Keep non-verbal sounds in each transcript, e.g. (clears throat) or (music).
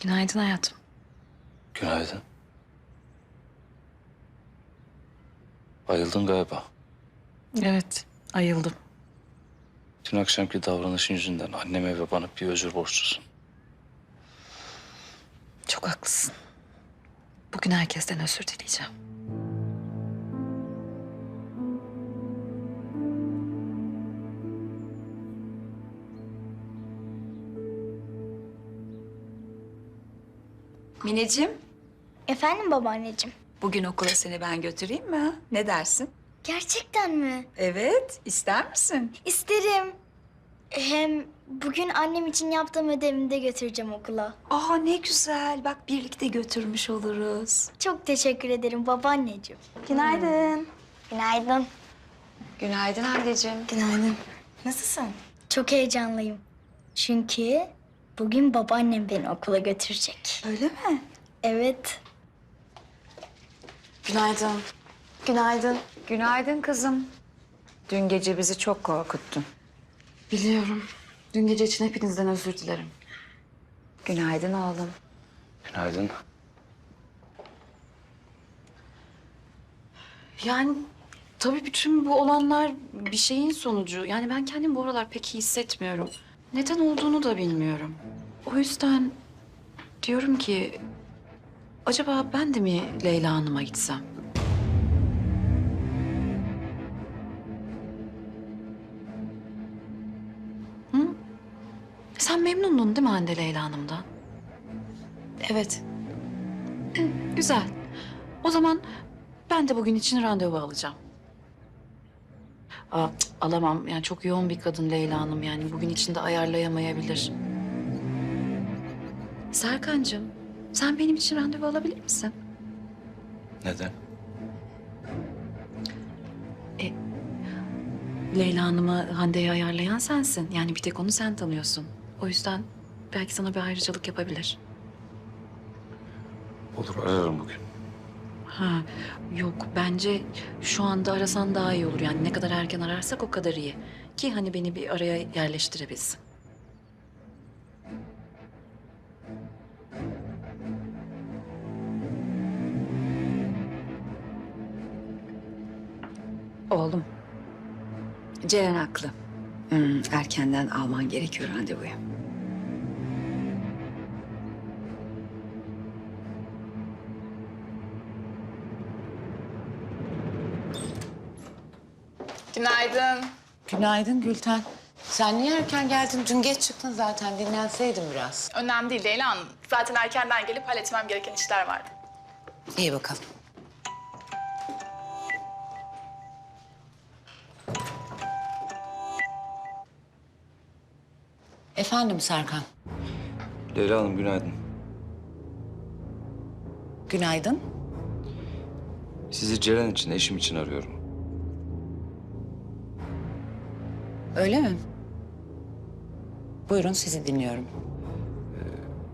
Günaydın hayatım. Günaydın. Bayıldın galiba. Evet, ayıldım. Dün akşamki davranışın yüzünden anneme ve bana bir özür borçlusun. Çok haklısın. Bugün herkesten özür dileyeceğim. Mineciğim, Efendim babaanneciğim. bugün okula seni ben götüreyim mi? ha? Ne dersin? Gerçekten mi? Evet, ister misin? İsterim. Hem bugün annem için yaptığım ödevimi de götüreceğim okula. Aa ne güzel. Bak birlikte götürmüş oluruz. Çok teşekkür ederim babaanneciğim. Günaydın. Günaydın. Günaydın anneciğim. Günaydın. Nasılsın? Çok heyecanlıyım. Çünkü bugün babaannem beni okula götürecek. Öyle mi? Evet. Günaydın. Günaydın. Günaydın kızım. Dün gece bizi çok korkuttun. Biliyorum. Dün gece için hepinizden özür dilerim. Günaydın oğlum. Günaydın. Yani tabii bütün bu olanlar bir şeyin sonucu. Yani ben kendimi bu aralar pek iyi hissetmiyorum. Neden olduğunu da bilmiyorum. O yüzden diyorum ki acaba ben de mi Leyla Hanım'a gitsem? Hı? Sen memnundun değil mi Hande Leyla Hanım'dan? Evet. (clears throat) Güzel. O zaman ben de bugün için randevu alacağım. Aa, alamam. Yani çok yoğun bir kadın Leyla Hanım. Yani bugün içinde ayarlayamayabilir. Serkancığım, sen benim için randevu alabilir misin? Neden? Leyla Hanım'ı Hande'ye ayarlayan sensin. Yani bir tek onu sen tanıyorsun. O yüzden belki sana bir ayrıcalık yapabilir. Olur ararım bugün. Ha, yok bence şu anda arasan daha iyi olur. Yani ne kadar erken ararsak o kadar iyi. Ki hani beni bir araya yerleştirebilsin. Oğlum. Ceren haklı. Hmm, erkenden alman gerekiyor randevuyu. Günaydın. Günaydın Gülten. Sen niye erken geldin? Dün geç çıktın zaten. Dinlenseydin biraz. Önemli değil Leyla Hanım. Zaten erkenden gelip halletmem gereken işler vardı. İyi bakalım. Efendim Serkan. Leyla Hanım günaydın. Günaydın. Sizi Ceren için, eşim için arıyorum. Öyle mi? Buyurun sizi dinliyorum.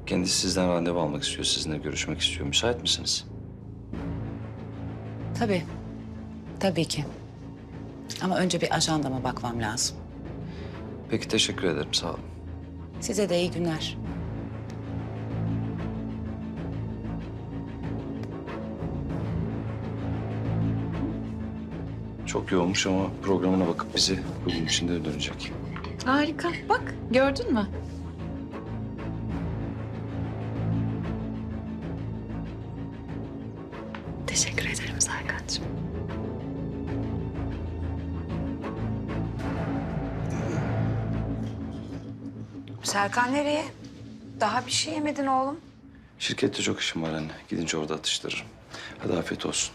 Kendisi sizden randevu almak istiyor, sizinle görüşmek istiyor. Müsait misiniz? Tabii. Tabii ki. Ama önce bir ajandama bakmam lazım. Peki teşekkür ederim, sağ olun. Size de iyi günler. Çok yoğunmuş ama programına bakıp bizi bugün içinde dönecek. Harika. Bak gördün mü? Teşekkür ederim Serkan'cığım. Serkan nereye? Daha bir şey yemedin oğlum. Şirkette çok işim var anne. Gidince orada atıştırırım. Hadi afiyet olsun.